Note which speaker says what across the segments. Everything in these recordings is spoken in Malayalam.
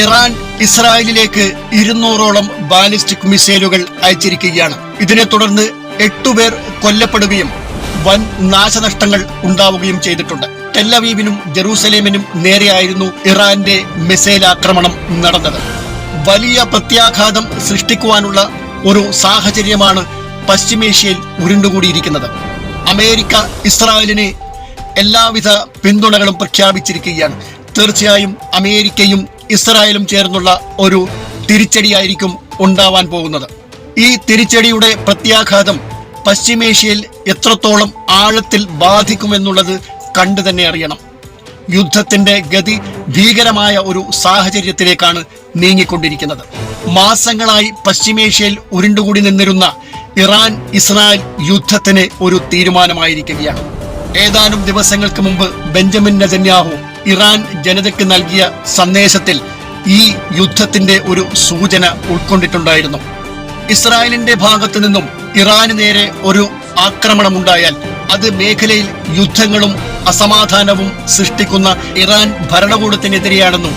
Speaker 1: ഇറാൻ ഇസ്രായേലിലേക്ക് ഇരുന്നൂറോളം ബാലിസ്റ്റിക് മിസൈലുകൾ അയച്ചിരിക്കുകയാണ്. ഇതിനെ തുടർന്ന് എട്ടുപേർ കൊല്ലപ്പെടുകയും വൻ നാശനഷ്ടങ്ങൾ ഉണ്ടാവുകയും ചെയ്തിട്ടുണ്ട്. ടെല്ലവീവിനും ജെറൂസലേമിനും നേരെയായിരുന്നു ഇറാന്റെ മിസൈൽ ആക്രമണം നടന്നത്. വലിയ പ്രത്യാഘാതം സൃഷ്ടിക്കുവാനുള്ള ഒരു സാഹചര്യമാണ് പശ്ചിമേഷ്യയിൽ ഉരുണ്ടുകൂടിയിരിക്കുന്നത്. അമേരിക്ക ഇസ്രായേലിനെ എല്ലാവിധ പിന്തുണകളും പ്രഖ്യാപിച്ചിരിക്കുകയാണ്. തീർച്ചയായും അമേരിക്കയും ഇസ്രായേലും ചേർന്നുള്ള ഒരു തിരിച്ചടിയായിരിക്കും ഉണ്ടാവാൻ പോകുന്നത്. ഈ തിരിച്ചടിയുടെ പ്രത്യാഘാതം പശ്ചിമേഷ്യയിൽ എത്രത്തോളം ആഴത്തിൽ ബാധിക്കുമെന്നുള്ളത് കണ്ടു തന്നെ അറിയണം. യുദ്ധത്തിന്റെ ഗതി ഭീകരമായ ഒരു സാഹചര്യത്തിലേക്കാണ് നീങ്ങിക്കൊണ്ടിരിക്കുന്നത്. മാസങ്ങളായി പശ്ചിമേഷ്യയിൽ ഉരുണ്ടുകൂടി നിന്നിരുന്ന ഇറാൻ ഇസ്രായേൽ യുദ്ധത്തിന് ഒരു തീരുമാനമായിരിക്കുകയാണ്. ഏതാനും ദിവസങ്ങൾക്ക് മുമ്പ് ബെഞ്ചമിൻ നെതന്യാഹു ഇറാൻ ജനതയ്ക്ക് നൽകിയ സന്ദേശത്തിൽ ഈ യുദ്ധത്തിന്റെ ഒരു സൂചന ഉൾക്കൊണ്ടിട്ടുണ്ടായിരുന്നു. ഇസ്രായേലിന്റെ ഭാഗത്തു നിന്നും ഇറാന് നേരെ ഒരു ആക്രമണമുണ്ടായാൽ അത് മേഖലയിൽ യുദ്ധങ്ങളും അസമാധാനവും സൃഷ്ടിക്കുന്ന ഇറാൻ ഭരണകൂടത്തിനെതിരെയാണെന്നും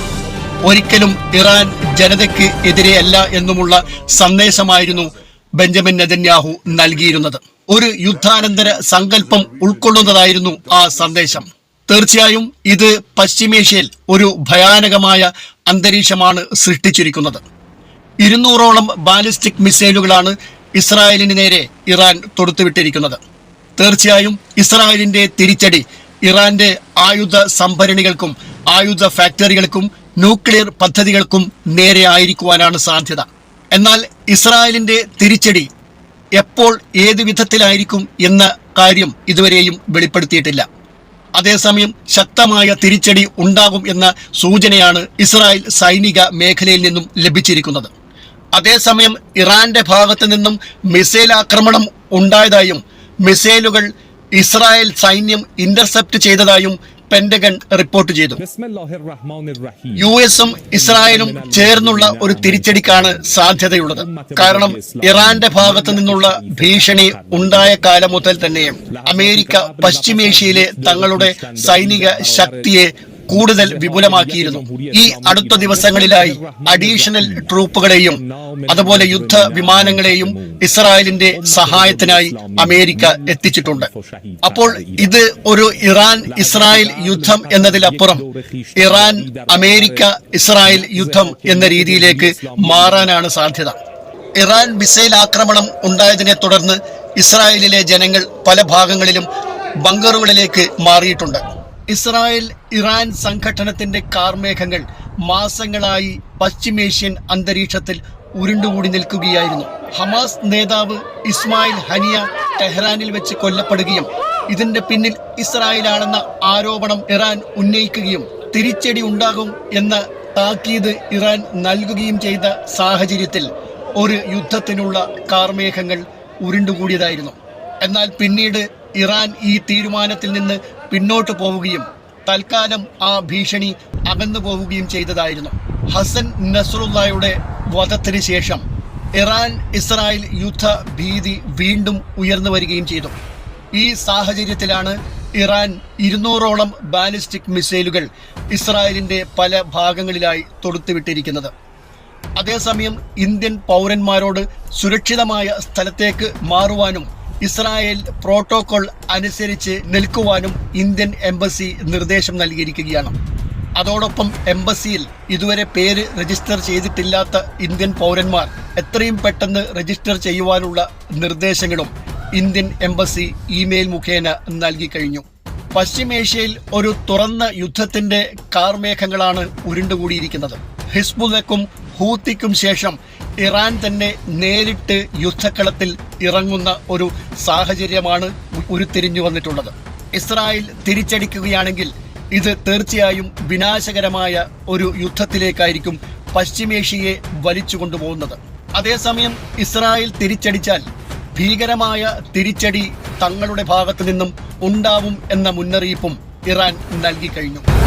Speaker 1: ഒരിക്കലും ഇറാൻ ജനതയ്ക്ക് എതിരെയല്ല എന്നുമുള്ള സന്ദേശമായിരുന്നു ബെഞ്ചമിൻ നെതന്യാഹു നൽകിയിരുന്നത്. ഒരു യുദ്ധാനന്തര സങ്കല്പം ഉൾക്കൊള്ളുന്നതായിരുന്നു ആ സന്ദേശം. തീർച്ചയായും ഇത് പശ്ചിമേഷ്യയിൽ ഒരു ഭയാനകമായ അന്തരീക്ഷമാണ് സൃഷ്ടിച്ചിരിക്കുന്നത്. ഇരുന്നൂറോളം ബാലിസ്റ്റിക് മിസൈലുകളാണ് ഇസ്രായേലിന് നേരെ ഇറാൻ തൊടുത്തുവിട്ടിരിക്കുന്നത്. തീർച്ചയായും ഇസ്രായേലിന്റെ തിരിച്ചടി ഇറാന്റെ ആയുധ സംഭരണികൾക്കും ആയുധ ഫാക്ടറികൾക്കും ന്യൂക്ലിയർ പദ്ധതികൾക്കും നേരെ ആയിരിക്കുവാനാണ് സാധ്യത. എന്നാൽ ഇസ്രായേലിന്റെ തിരിച്ചടി എപ്പോൾ ഏത് വിധത്തിലായിരിക്കും എന്ന കാര്യം ഇതുവരെയും വെളിപ്പെടുത്തിയിട്ടില്ല. അതേസമയം ശക്തമായ തിരിച്ചടി ഉണ്ടാകും എന്ന സൂചനയാണ് ഇസ്രായേൽ സൈനിക മേഖലയിൽ നിന്നും ലഭിച്ചിരിക്കുന്നത്. അതേസമയം ഇറാന്റെ ഭാഗത്ത് നിന്നും മിസൈൽ ആക്രമണം ഉണ്ടായതായും മിസൈലുകൾ ഇസ്രായേൽ സൈന്യം ഇന്റർസെപ്റ്റ് ചെയ്തതായും പെന്റഗൺ റിപ്പോർട്ട് ചെയ്തു. യു എസും ഇസ്രായേലും ചേർന്നുള്ള ഒരു തിരിച്ചടിക്കാണ് സാധ്യതയുള്ളത് കാരണം ഇറാന്റെ ഭാഗത്തു നിന്നുള്ള ഭീഷണി ഉണ്ടായ കാലം മുതൽ തന്നെ അമേരിക്ക പശ്ചിമേഷ്യയിലെ തങ്ങളുടെ സൈനിക ശക്തിയെ കൂടുതൽ വിപുലമാക്കിയിരുന്നു. ഈ അടുത്ത ദിവസങ്ങളിലായി അഡീഷണൽ ട്രൂപ്പുകളെയും അതുപോലെ യുദ്ധ വിമാനങ്ങളെയും ഇസ്രായേലിന്റെ സഹായത്തിനായി അമേരിക്ക എത്തിച്ചിട്ടുണ്ട്. അപ്പോൾ ഇത് ഒരു ഇറാൻ ഇസ്രായേൽ യുദ്ധം എന്നതിലപ്പുറം ഇറാൻ അമേരിക്ക ഇസ്രായേൽ യുദ്ധം എന്ന രീതിയിലേക്ക് മാറാനാണ് സാധ്യത. ഇറാൻ മിസൈൽ ആക്രമണം ഉണ്ടായതിനെ തുടർന്ന് ഇസ്രായേലിലെ ജനങ്ങൾ പല ഭാഗങ്ങളിലും ബങ്കറുകളിലേക്ക് മാറിയിട്ടുണ്ട്. ഇസ്രായേൽ ഇറാൻ സംഘട്ടനത്തിന്റെ കാർമേഘങ്ങൾ മാസങ്ങളായി പശ്ചിമേഷ്യൻ അന്തരീക്ഷത്തിൽ ഉരുണ്ടുകൂടി നിൽക്കുകയായിരുന്നു. ഹമാസ് നേതാവ് ഇസ്മായിൽ ഹനിയ ടെഹ്റാനിൽ വെച്ച് കൊല്ലപ്പെടുകയും ഇതിന്റെ പിന്നിൽ ഇസ്രായേലാണെന്ന ആരോപണം ഇറാൻ ഉന്നയിക്കുകയും തിരിച്ചടി ഉണ്ടാകും എന്ന താക്കീത് ഇറാൻ നൽകുകയും ചെയ്ത സാഹചര്യത്തിൽ ഒരു യുദ്ധത്തിനുള്ള കാർമേഘങ്ങൾ ഉരുണ്ടുകൂടിയതായിരുന്നു. എന്നാൽ പിന്നീട് ഇറാൻ ഈ തീരുമാനത്തിൽ നിന്ന് പിന്നോട്ട് പോവുകയും തൽക്കാലം ആ ഭീഷണി അകന്നു പോവുകയും ചെയ്തതായിരുന്നു. ഹസൻ നസറുല്ലായുടെ വധത്തിന് ശേഷം ഇറാൻ ഇസ്രായേൽ യുദ്ധ ഭീതി വീണ്ടും ഉയർന്നു വരികയും ചെയ്തു. ഈ സാഹചര്യത്തിലാണ് ഇറാൻ ഇരുന്നൂറോളം ബാലിസ്റ്റിക് മിസൈലുകൾ ഇസ്രായേലിന്റെ പല ഭാഗങ്ങളിലായി തൊടുത്തുവിട്ടിരിക്കുന്നത്. അതേസമയം ഇന്ത്യൻ പൗരന്മാരോട് സുരക്ഷിതമായ സ്ഥലത്തേക്ക് മാറുവാനും ഇസ്രായേൽ പ്രോട്ടോകോൾ അനുസരിച്ച് നിൽക്കുവാനും ഇന്ത്യൻ എംബസി നിർദ്ദേശം നൽകിയിരിക്കുകയാണ്. അതോടൊപ്പം എംബസിയിൽ ഇതുവരെ പേര് രജിസ്റ്റർ ചെയ്തിട്ടില്ലാത്ത ഇന്ത്യൻ പൗരന്മാർ എത്രയും പെട്ടെന്ന് രജിസ്റ്റർ ചെയ്യുവാനുള്ള നിർദ്ദേശങ്ങളും ഇന്ത്യൻ എംബസി ഇമെയിൽ മുഖേന നൽകി കഴിഞ്ഞു. പശ്ചിമേഷ്യയിൽ ഒരു തുറന്ന യുദ്ധത്തിന്റെ കാർമേഘങ്ങളാണ് ഉരുണ്ടുകൂടിയിരിക്കുന്നത്. ഹിസ്ബുലക്കും ഹൂത്തിക്കും ശേഷം ഇറാൻ തന്നെ നേരിട്ട് യുദ്ധക്കളത്തിൽ ഇറങ്ങുന്ന ഒരു സാഹചര്യമാണ് ഉരുത്തിരിഞ്ഞു വന്നിട്ടുള്ളത്. ഇസ്രായേൽ തിരിച്ചടിക്കുകയാണെങ്കിൽ ഇത് തീർച്ചയായും വിനാശകരമായ ഒരു യുദ്ധത്തിലേക്കായിരിക്കും പശ്ചിമേഷ്യയെ വലിച്ചു കൊണ്ടുപോകുന്നത്. അതേസമയം ഇസ്രായേൽ തിരിച്ചടിച്ചാൽ ഭീകരമായ തിരിച്ചടി തങ്ങളുടെ ഭാഗത്തു നിന്നും ഉണ്ടാവും എന്ന മുന്നറിയിപ്പും ഇറാൻ നൽകി കഴിഞ്ഞു.